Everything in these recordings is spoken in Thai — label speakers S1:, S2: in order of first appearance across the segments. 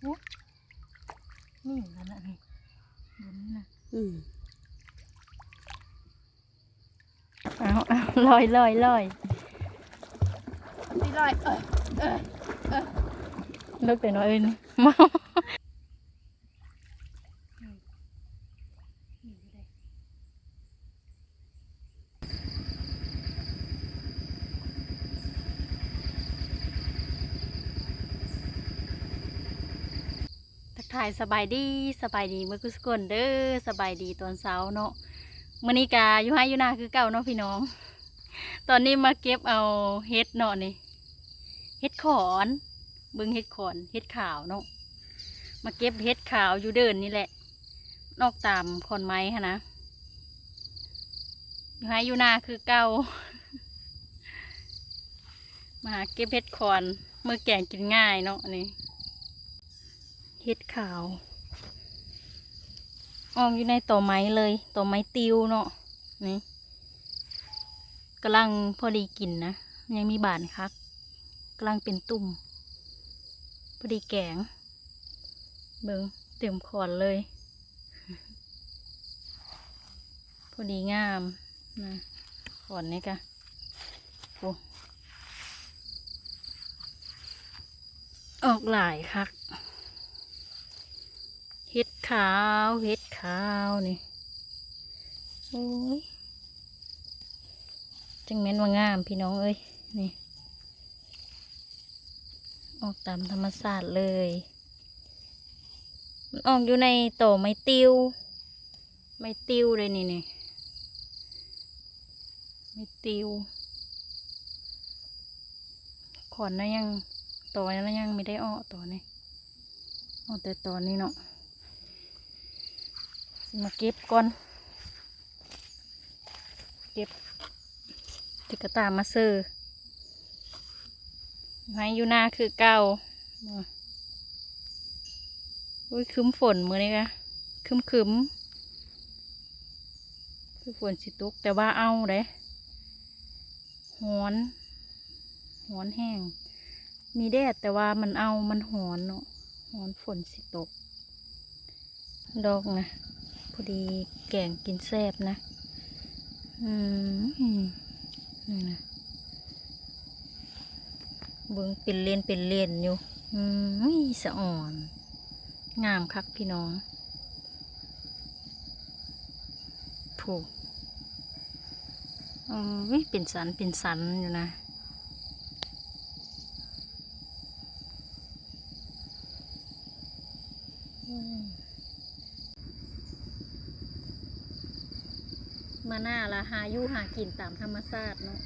S1: โอ้นี่แล้วนะนี่บนนี่นะ
S2: อืม
S1: เอาเอาลอยลอยลอยนี่ลอยเออเออเออเลิกแต่น้อยเอ้ยนี่เมาายสบายดีสบายดีเมื่อกุสกลเด้อสบายดีตอนเช้าเนาะมื้อนี้กาอยู่ให้อยู่นาคือเก่าเนาะพี่น้อง ตอนนี้มาเก็บเอาเฮ็ดเนาะนี่เฮ็ดขอนเบิ่งเฮ็ดขอนเฮ็ดขาวเนาะมาเก็บเฮ็ดขาวอยู่เดินนี่แหละ นอกตามขอนไม้ค่ะนะอยู่ให้อยู่นาคือเก่ามาเก็บเฮ็ดขอนมือแกงกินง่ายเนาะนี่ เฮ็ดขาวออกอยู่ในต่อไม้เลยต่อไม้ติวเนาะนี่กำลังพอดีกินนะ ยังมีบานคักกำลังเป็นตุ่ม พอดีแกง เบิ้งเต็มขอนเลย พอดีงามนะขอนนี่กะโอ้ออกหลายคัก ห็ดขาวเห็ดขาวนี่โอ้ยจังแม่นว่างามพี่น้องเอ้ยนี่ ออกตามธรรมศาตร์เลย มันออกอยู่ในโตไม้ติวไม้ติวเลยนี่นี่ไม้ติวขอนนะยังต่อนั้นยังไม่ได้ออกต่อนี่ออกแต่ตอนนี้เนาะ มาเก็บก่อน เก็บติกตามาซื้อให้ยูนาคือเก่าอุ้ยคืมฝนมือนี้กะคืมคืมคือฝนสิตุกแต่ว่าเอาเด้หอนหอนแห้ง มีแดดแต่ว่ามันเอามันหอนเนาะหอนฝนสิตก ดอกนะ อดีแกงกินแซ่บนะ อืมนี่นะเบิ้งเป็นเล่นเป็นเล่นอยู่ อืมสะอ่อน งามคักพี่น้องผูกอืมเป็นสันเป็นสันอยู่นะม มาหน้าละหายู่หากินตามธรรมชาติเนาะ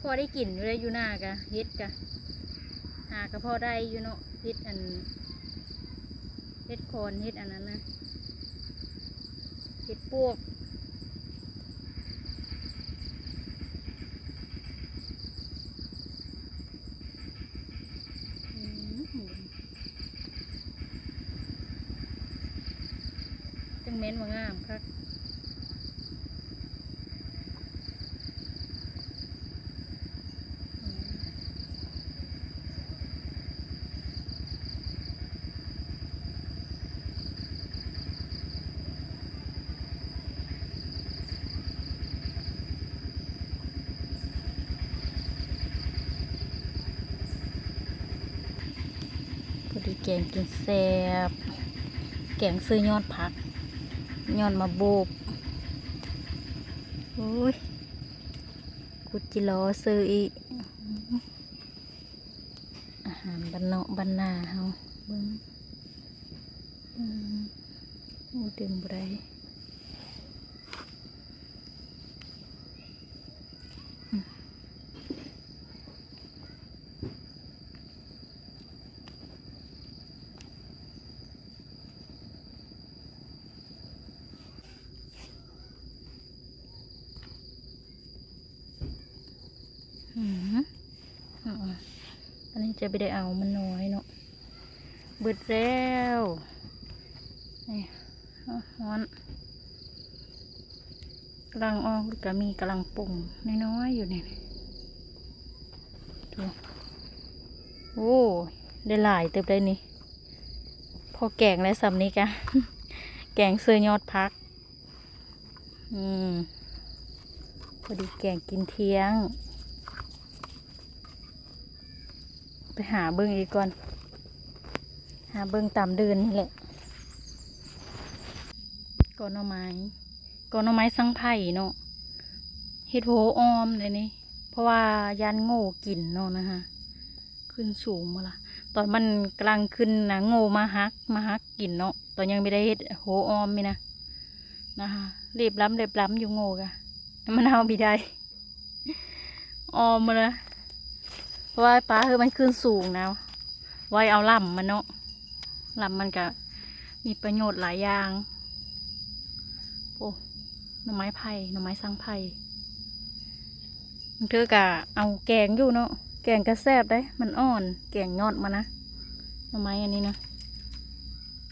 S1: พอได้กินอยู่ได้อยู่หน้ากะเฮ็ดกะหากะพอได้อยู่เนาะเฮ็ดอันเฮ็ดโคนเฮ็ดอันนั้นนะเฮ็ดพวก อืมจังเม้นว่างามคักอืมพอดีแกงกินแซ่บแกงซื้อยอดผัก ยอดมาโบบโอ้ยกุจิรอซื้ออีก อาหารบ้านนอกบ้านนาเฮาเบิ่งอืมโอ้ดื่มบ่ได้อืมอืมเอาอะอันนี้ จะไปได้เอามันน้อยเนาะเบิดแล้วนี่ฮ้อนกำลังออกก็มีกำลังปุ่งน้อยๆอยู่นี่ดูโอ้ได้หลายเติบได้นี่ พอแกงและสำนี้กะแกงเสื้อยอดพัก อืม พอดีแกงกินเที่ยง ไป หาเบิ้งอีกก่อน หาเบิ้งตามเดินนี่แหละก้อนอไม้ก้อนอไม้สังไผ่เนาะเฮ็ดโหออมเลยนี่ เพราะว่ายันโง่กินเนาะนะคะขึ้นสูงมาละตอนมันกลังขึ้นนะโง่มาฮักมาฮักกินเนาะ ตอนยังไม่ได้เฮ็ดโหออมมีนะนะคะเรียบล้ำเรียบล้ำอยู่โง่กะมันเอาไม่ได้ออมมาละ เพราะว่าปลาคือมันขึ้นสูงนะ ไว้เอาลำมันเนาะลำมันก็มีประโยชน์หลายอย่าง โอ้หน่อไม้ไผ่หน่อไม้สังไผ่มันเธอกะเอาแกงอยู่เนาะ แกงกระแซบได้ มันอ่อน แกงยอดมานะ หน่อไม้อันนี้นะ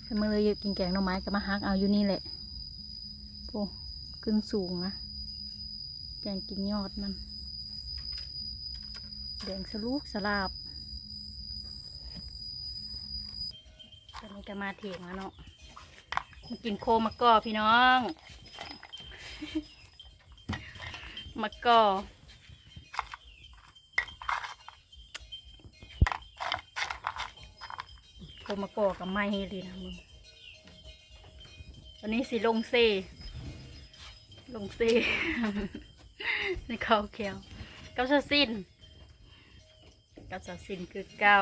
S1: ถ้าเมื่อเลยกกินแกงหน่อไม้ก็มาฮักเอาอยู่นี่แหละ โอ้ขึ้นสูงนะ แกงกินยอดมัน แดงสลูกสลาบตอนนี้ก็มาเถียงแล้วเนาะมากินโคมะกอพี่น้องมะกอโคมะกอกับไม้ดีนะมึงตอนนี้สิลงเซ ลงเซในเขาเขียวกับสะสิ้น กับสะสิ้นคือเก่า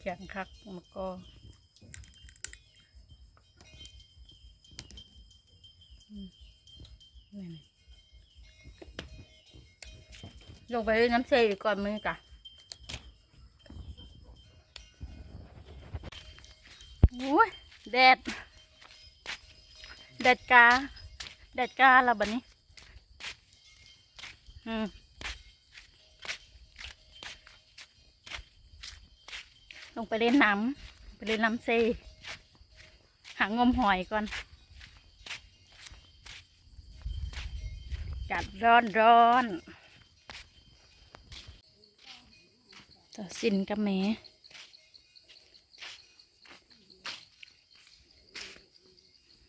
S1: แข็งคักมะกออืมนี่ลงไปน้ำเชยก่อนมือกะโอ้ยแดดแดดกา ดดกาละบัดนี้ อืมลงไปเล่นน้ำไปเล่นน้ำเซหางมหอยก่อนกัดร้อนร้อนต่อสินกับแม่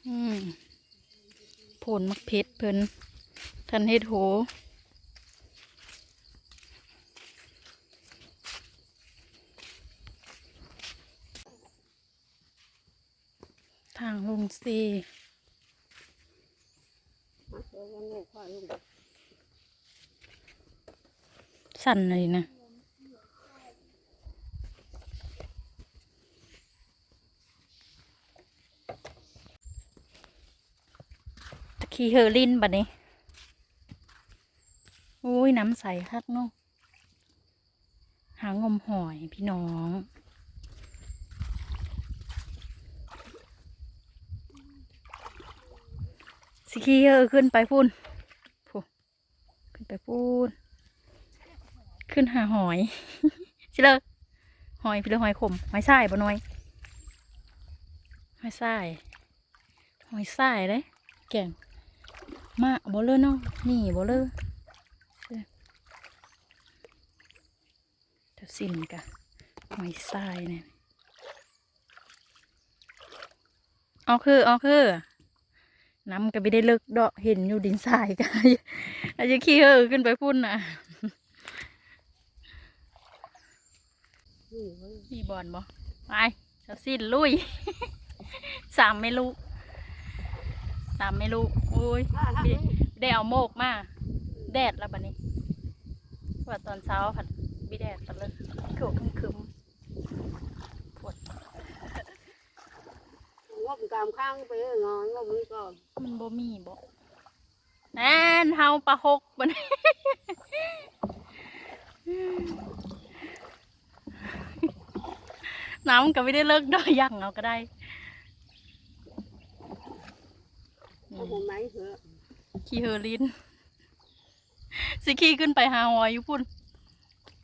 S1: อืม ผลมักเพชรเพิ่นทันเฮ็ดโหทางลงซีสั่นเลยนะ คีเฮอรินบัดนี้อุ้ยน้ำใสคักเนาะหางมหอยพี่น้องสิคีเฮอขึ้นไปพุ่นพูขึ้นไปพุ่นขึ้นหาหอยชิเลยหอยพี่เลยหอยขมหอยทรายบ่น้อยหอยทรายหอยทรายเลยแกง มาบ่เลยเนาะนี่บ่เลยเด้อเดี๋ยวสินกะหอยทรายเนี่ยเอาคือเอาคือน้ำก็ไม่ได้เลิกดอกเห็นอยู่ดินทรายกันอาจจะขี้เออขึ้นไปพุ่นนะมีบอลบ่ไปจะสิ้นลุยสามไม่ลู กสามไม่ลูกโอ้ยได้ได้เอาโมกมาแดดแล้วบัดนี้ ว่าตอนเช้าผัดบีแดดตะเลยคือคึมคึมๆปวด
S2: งบกามข้างไปงอนงบนี้ก็
S1: มันบ่มีบ่แน่นเฮาปลาหกบัดนี้น้ำก็ไม่ได้เลิกดอยยังเอาก็ได้
S2: เอาผมไหมเถอะ
S1: ขี่เฮอรินสิขี่ขึ้นไปหาหอยอยู่พุ่น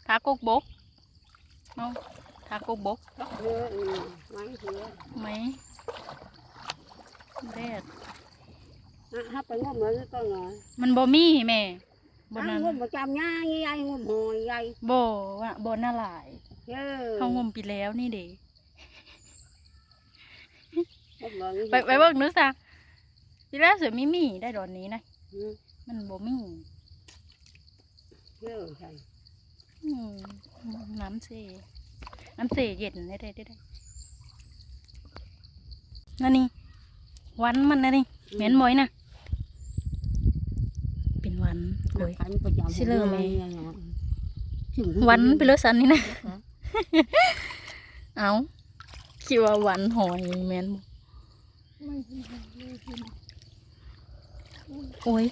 S1: ทากกบกเนาะทากกบก
S2: เถอะอืมไหมเถอะ
S1: ไหมแดด
S2: อะฮับไปงมเลยก็งอย
S1: มันบ่มีแม่บ่
S2: อะ
S1: นั้น
S2: งมประจำย่าใหญ่งมหอยใหญ่
S1: บ่ว่าบ่น่าหลาย
S2: เย้
S1: เฮางมไปแล้วนี่เด้
S2: งมเลย
S1: ไปไปเบิ่งดูซะ ทีแรกเสือมีมีได้ดอนนี้นะ
S2: อืม
S1: มันบ่มี
S2: เย้ใช่
S1: อืมน้ำเสน้ำเสเย็นได้ได้ได้ได้นั่นนี่วันมันนะนี่เหม็นบ่อยนะเป็นวันโอ้ย
S2: ขันประจำ
S1: สิเลิกไหม
S2: ถึง
S1: วันไปเลยสันนี่นะ เอาคิดว่าวันหอยแม่นบ่ โอ้ย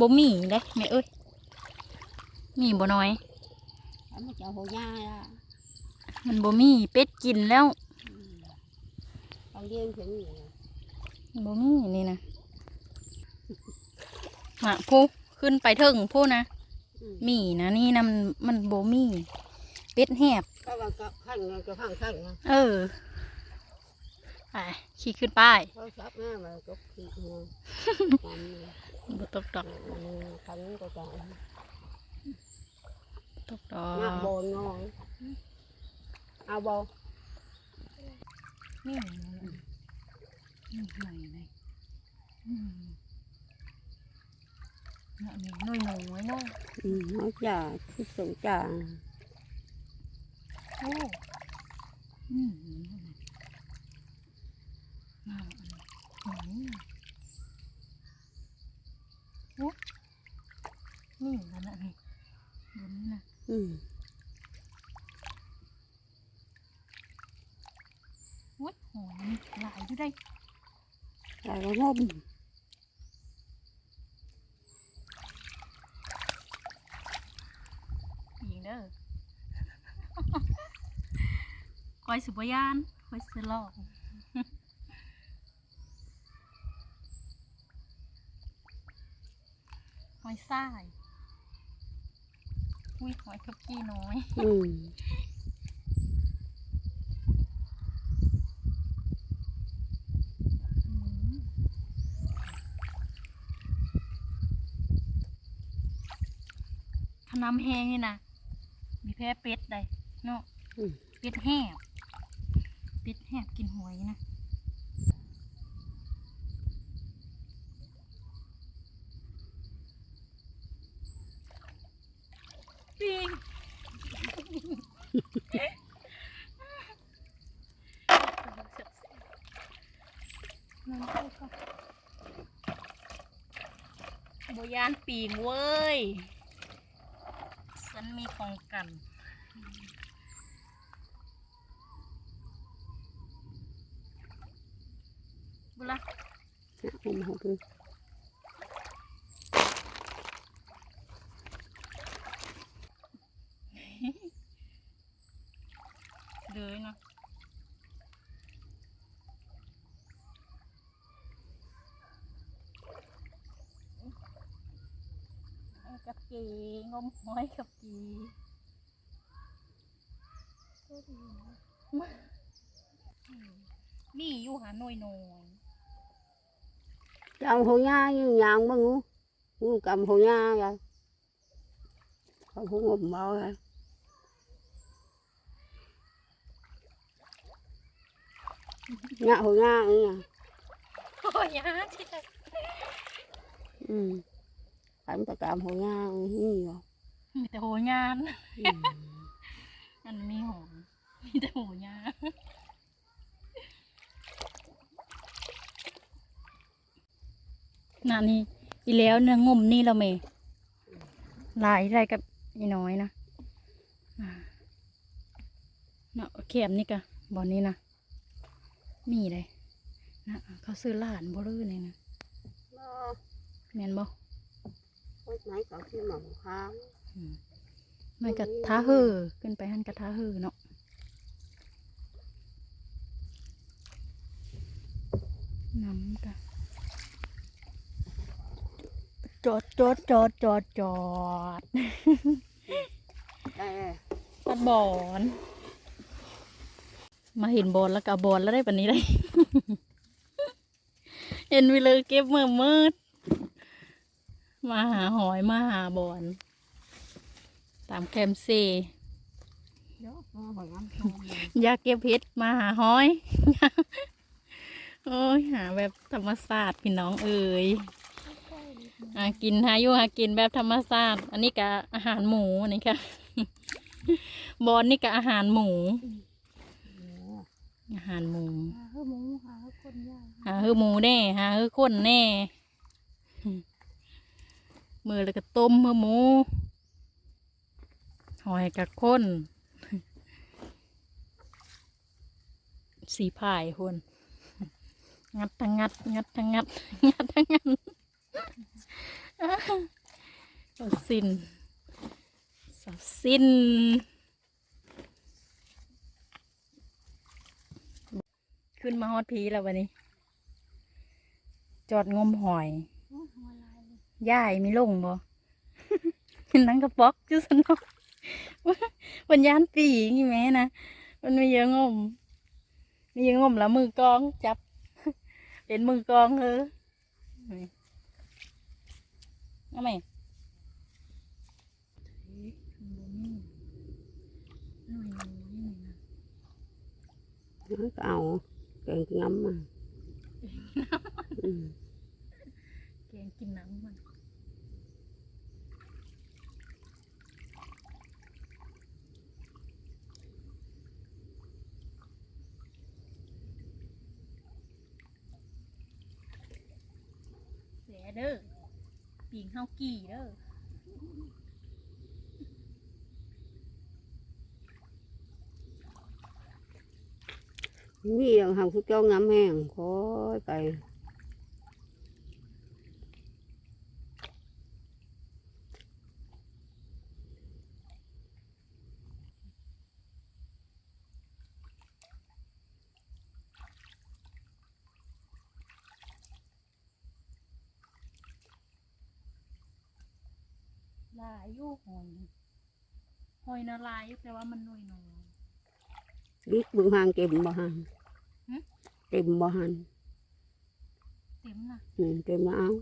S1: บ่มีเด้แม่เอ้ยมีบ่น้อย
S2: ขันประจำหัวย่าละ
S1: มันบ่มีเป็ดกินแล้ว
S2: ตอนเย็นถึงอยู่
S1: บ่มีนี่นะมาผู้ขึ้นไปเถิงผู้นะ
S2: อืม
S1: มีนะนี่นะมันมันบ่มีเป็ดแหบ
S2: ก็ว่าก็ขั้นไงก็พังขั้นไง
S1: เออ ไปขี่ขึ้นไป
S2: เขาซับแม่มาก็คือเงินตามนี้
S1: บ่ตกดอก
S2: ขันก็จะ
S1: ตกดอ
S2: หน้ากโบนน้อยเอาโบ
S1: นี่นี่หน่อยเลยอืมน่ะนี่น้อยน้อยเนาะ
S2: อืมน้อยจ่าที่สูงจ่า
S1: โอ้อืม น่าอันนี้โอ้นี่นั่นน่ะนี่บนนี่นะ
S2: อืม
S1: โอ้ยโหนี่หลายอยู่ได้
S2: แต่ก็งม
S1: ยิงเด้อคอยสุบยานคอยสลอก ห อยทรายอุ้ยหอยขับกี้น้อย
S2: อืม
S1: ขนำแห้งนี่นะมีแพ้เป็ดได้เนาะ
S2: อืม
S1: เป็ดแห้บเป็ดแห้บกินหอยนะปิงโบยานปีงเว้ย ฉันมีของกัน บุละ
S2: ผมหก
S1: เลยนะ กีงมหอยกับกีมีอยู่หาหน่อยน่อยจัหัวย่าอยา
S2: งยางบ้างงูงูกำหัวย่าไงเขาหั
S1: วงมเอาไงย่าหัว
S2: ย่ายเงี้
S1: หัวย่าใช่ไหมอืม น
S2: ừ phải ta cầm hồ nha nhiều
S1: มีแต่โหยาน
S2: ừ.
S1: อันมีหอมมีแต่โหยานน่ะนี่อีแล้วเนื้องมนี่เราเมหลายได้กับอีน้อยนะอ่าเนาะเข็มนี่กะบอนนี้นะมีเลยนะเขาซื้อหลานบ่ลื้อนี่นะ
S2: Nó
S1: แม่นบ่
S2: có mấy cậu khi mà một tháng
S1: อืมมันกะท้าเฮือขึ้นไปหันกะท้าเฮือเนาะน้ำกะจอดจอดจอดจอดจอด
S2: đây đây
S1: ตัดบอน มาเห็นบอลแล้วก็เอาบอลแล้วได้ปันนี้ได้ เห็นไปเลยเก็บมือมืด มาหาหอยมาหาบอน ตามแคมเซ
S2: เดี๋ยวเอาหอยน้ำทองเลย
S1: อยากเก็บเพชรมาหาหอยโอ้ยหาแบบธรรมศาสตร์พี่น้องเอ๋ยหากินหาอยู่หากินแบบธรรมศาสตร์อันนี้ก็อาหารหมูอันนี้ค่ะบอนนี่ก็อาหารหมู อาหารหมู
S2: หาเฮ้หมูหาเฮ้คนยาก
S1: หาคือหมูแน่หาคือคนแน่ มือแล้วก็ต้มมือหมู หอยกับคนสีพายคนงัดทั้งงัด งัดทั้งงัด งัดทั้งงัดสาวสินสาวสินขึ้นมาฮอดพีแล้ววันนี้ จอดงมหอย
S2: โอ้ยหอย ยเลย
S1: ย่ายมีลงบ่นั่งกระป๊อกจุสนอกวันยานปีงี้แม่นะมันมีเยอะงมมีเยอะงมแล้วมือกองจับ เป็นมือกองเออนี่เอาไหม
S2: nó có ao kèn ngắm mà ừ.
S1: แกงกินน้ำมัน เด้อปีงเฮากี่เด้อ
S2: นี่เราทำคือ
S1: เจ้างำแห้งคอยไป อยู่หอยหอยนะลายอยู่แต่ว่ามันน้อยน้อย
S2: biết bữa hàng kìm bò hàng
S1: Hử?
S2: kìm bò hàng
S1: เต็มนะ
S2: ừ, kìm bò áo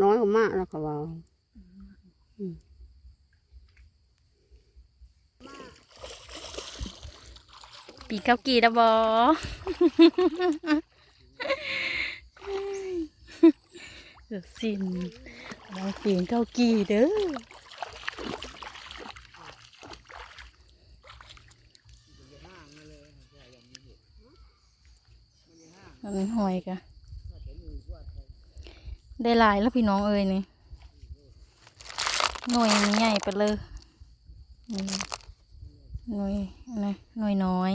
S2: nói của mạ là cả vào
S1: ปีเก้ากี่ดะบอเดือดสิน ลองปีเก้ากี่เด้ออันหอยกะได้หลายแล้วพี่น้องเอ้ยนี่หน่วยใหญ่ไปเลยหน่วยนะหน่วยน้อย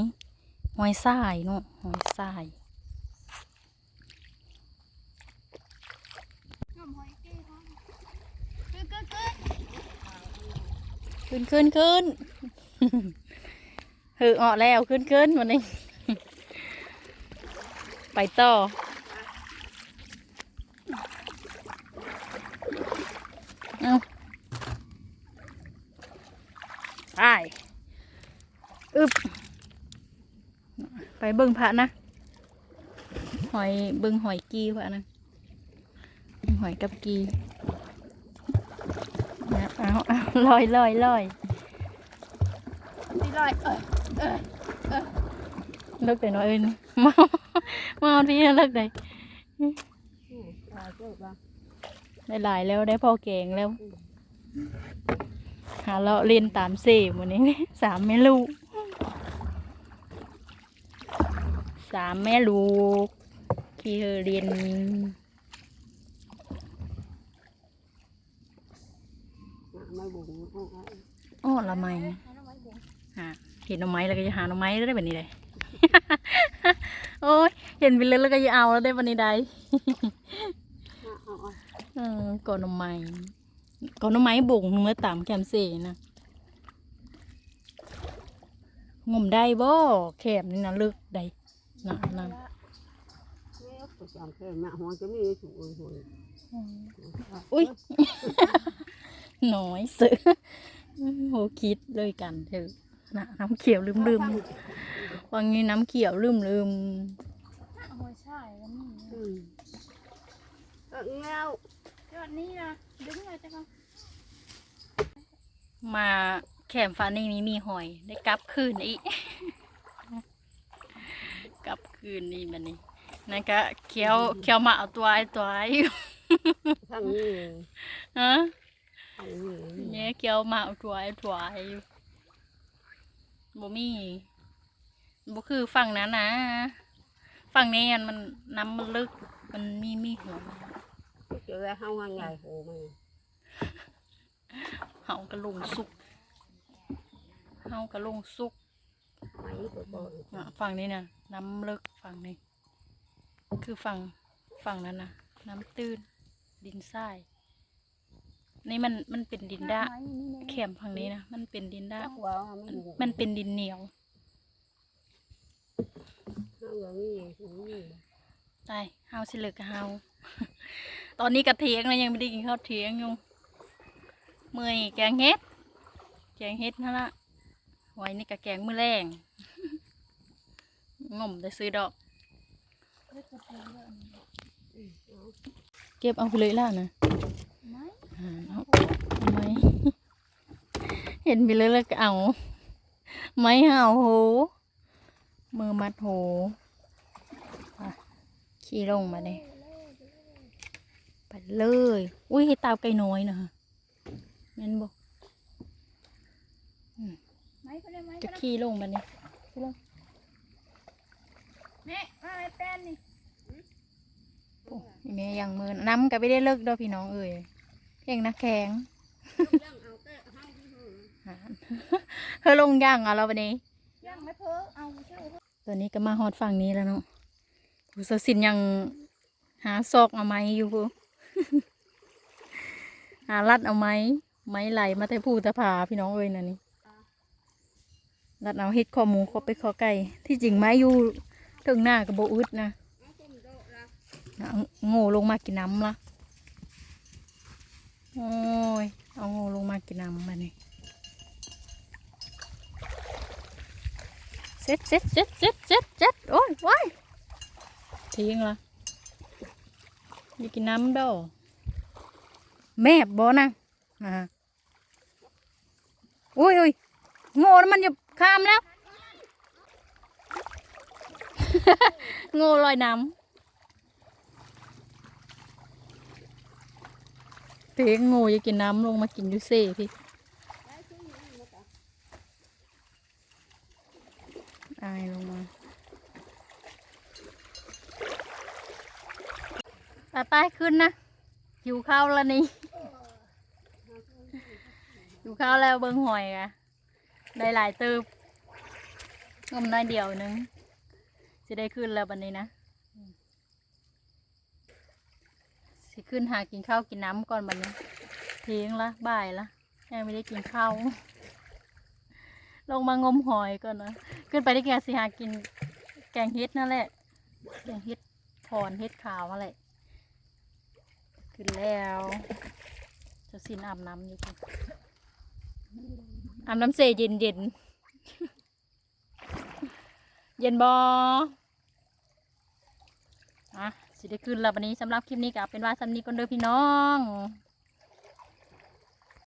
S1: หอยทรายเนาะหอยทราย ขึ้นขึ้นขึ้นเฮือออแล้วขึ้นขึ้นวันนี้ ไปต่อเอาไปอึบไปเบิ่งพระนะ หอยเบิ่งหอยกีพระนะหอยกับกี เอาเอาลอยลอยลอยลอยเอ้ยเอ้ยเอ้ยเลิกแต่น้อยเอ้ยนี่มามาเอาพี่เลิกได้
S2: à, chứ bà
S1: ได้หลายแล้วได้พอแกงแล้ว หาเลาะเล่นตามเสมวันนี้สามแม่ลูกสามแม่ลูกที่เธอเรียน อ้อละไมหาเห็นหน่อไม้แล้วก็จะหาหน่อไม้ได้แบบนี้เลยโอ้ยเห็นไปเลยแล้วก็จะเอาแล้วได้วันนี้ได้
S2: ăn ăn
S1: เออก่อนหน่อไม้ก่อนหน่อไม้บ่งเมื่อตามแคมเซ่นะงมได้บ่แคมนี่นะลึกได้นะนะ
S2: Tôi chẳng thể mẹ hoa cái gì chủ ơi rồi
S1: อุ้ยน้อยเสือ โหคิดเลยกันเถอะนะน้ำเขียวลืมลืมๆวังนี้น้ำเขียวลืมลืม
S2: ừ. Ờ, nghèo
S3: ยอดนี้นะดึงเลยจ้ะก็
S1: มาแคมฟ้านี่มีมีหอย ได้กลับคืนอีกกลับคืนนี่บัดนี้นั่นก็เคี้ยวเคี้ยวมาเอาตัวไอ้ตัวไอ้อยู่
S2: ข้างนี้
S1: ฮะ
S2: ข้างนี้
S1: เนี่ยเคี้ยวมาเอาตัวไอ้ตัวไอ้อยู่บ่มีบ่คือฝั่งนั้นนะฝั่งนี้อันมันน้ำมันลึก มันมีมีหัว
S2: เจอเฮาง่ายใหญ่โหมัน
S1: เฮากระลงสุกเฮากระลงสุก
S2: ไม้ตัวโต
S1: อะฝั่งนี้นะน้ำลึกฝั่งนี้ คือฝั่งฝั่งนั้นนะน้ำตื้นดินทราย นี่มันมันเป็นดินด้า
S3: ไม้นี่นะ
S1: แคมฝั่งนี้นะมันเป็นดินด้า
S2: จักว่ามัน
S1: มันเป็นดินเหนียว
S2: เฮาอย่างนี้อย่างนี้
S1: ตายเฮาสิเลิกกับเฮาตอนนี้กระเทียงนะยังไม่ได้กินข้าวเทียงอยู่เมื่อยแกงเฮ็ดแกงเฮ็ดนั่นละไว้นี่กะแกงมือแรงงมได้ซื้อดอก เก็บเอาไปเลยล่ะนะ
S3: ไม้
S1: หา เอาเอาไหมเห็นไปเลยแล้วก็เอา ไม้ห่าวโหมือมัดโหอะขี่ลงมาเลยไปเลย อุ้ยให้ตาไก่น้อยนะฮะแม่นบอก
S3: ไม้ก็ได้ไม้
S1: จะ
S3: ก็ได้
S1: ขี่ลงมาเนี่ย
S3: แม่มาไม้แป้นนี่
S1: โอ้ยแม่ยังมือน้ำก็ไม่ได้เลิกเด้วยพี่น้องเอ่ย เพียงนักแข็งหาเธอลงย่างเอาแล้ววันนี้
S3: ย่างไม่เพ้อเอาเชื่อ
S1: ตัวนี้ก็มาฮอดฝั่งนี้แล้วเนาะผู้สสินยังหาซอกเอาไม้อยู่พูหารัดเอาไม้ไม้ไหลมาแต่ผู้ตะผาพี่น้องเอ้ยน่ะนี่รัดเอาเฮ็ดข้อหมูข้อไปดข้อไก่ที่จริงไม้อยู่ถึงหน้ากับโบอึดนะนะเอาโง่ลงมากินน้ำละ โอ้ย เอาโง่ลงมากินน้ำมานี่เซ็ตเซ็ตเซ็ตเซ็ตเซ็ตเซ็ตโอ้ยว้ายทิ้งละอยากกินน้ำดอแม่บ่นะนะฮะอุ้ยอุ้ยโง่แล้วมันจะข้ามแล้ว โง่ลอยน้ำ เพลงโง่อยากกินน้ำลงมากินยูเซ่พี่อายลงมาตาใต้ขึ้นนะหิวข้าวแล้วนี่หิวข้าวแล้วเบิ้งหอยอะได้หลายตืบงมน้อยเดียวหนึงจะได้ขึ้นแล้วบันนี้นะ สิขึ้นหากินข้าวกินน้ำก่อนบันนี้เที่ยงละบ่ายละยังไม่ได้กินข้าวลงมางมหอยก่อนนะขึ้นไปที่แกสิหากิน แกงเฮ็ดนั่นแหละแกงเฮ็ดพรเฮ็ดขาวนั่นแหละขึ้นแล้วจะสินอาบน้ำอยู่ค่ะอาบน้ำเสเย็นเย็นเย็นบออะ ได้ขึ้นแล้ววันนี้สำหรับคลิปนี้ก็เป็นว่าสำนีกันเด้อพี่น้อง